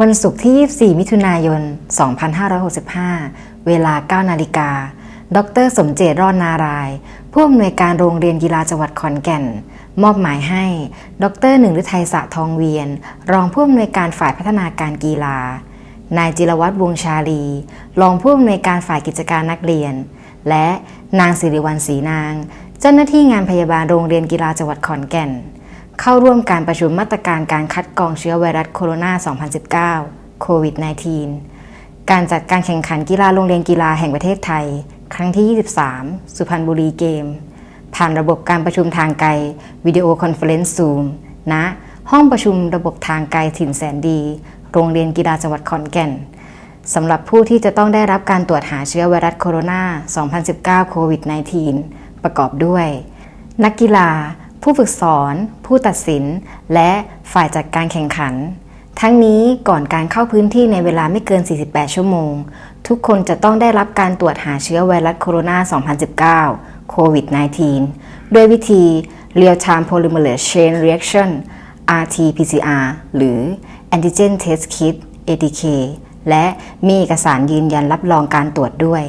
วันศุกร์ที่ 24 มิถุนายน 2565 เวลา 9 นาฬิกา ดร สมเจตรอดนาราย ผู้อำนวยการโรงเรียนกีฬาจังหวัดขอนแก่น มอบหมายให้ ดรหนึ่งฤทัยสะทองเวียน รองผู้อำนวยการฝ่ายพัฒนาการกีฬา นายจิรวัตรวงชาลี รองผู้อำนวยการฝ่ายกิจการนักเรียน และนางสิริวัลศรีนาง เจ้าหน้าที่งานพยาบาลโรงเรียนกีฬาจังหวัดขอนแก่น เข้าร่วมการประชุมมาตรการการคัดกรองเชื้อไวรัสโคโรนา 2019 โควิด -19 การจัดการแข่งขันกีฬาโรงเรียนกีฬาแห่งประเทศไทย ครั้งที่ 23 สุพรรณบุรีเกม ผ่านระบบการประชุมทางไกล วิดีโอคอนเฟอเรนซ์ซูมณห้องประชุมระบบทางไกลถิ่นแสนดี โรงเรียนกีฬาจังหวัดขอนแก่นสำหรับผู้ที่จะต้องได้รับการตรวจหาเชื้อไวรัสโคโรนา 2019 โควิด -19 ประกอบด้วย นักกีฬา ผู้ฝึกสอน ผู้ตัดสิน และฝ่ายจัดการแข่งขัน ทั้งนี้ก่อนการเข้าพื้นที่ในเวลาไม่เกิน 48 ชั่วโมง ทุกคนจะต้องได้รับการตรวจหาเชื้อไวรัสโคโรนา 2019 โควิด -19 ด้วยวิธี Real Time Polymerase Chain Reaction RT-PCR หรือ Antigen Test Kit ATK และมีเอกสารยืนยันรับรองการตรวจด้วย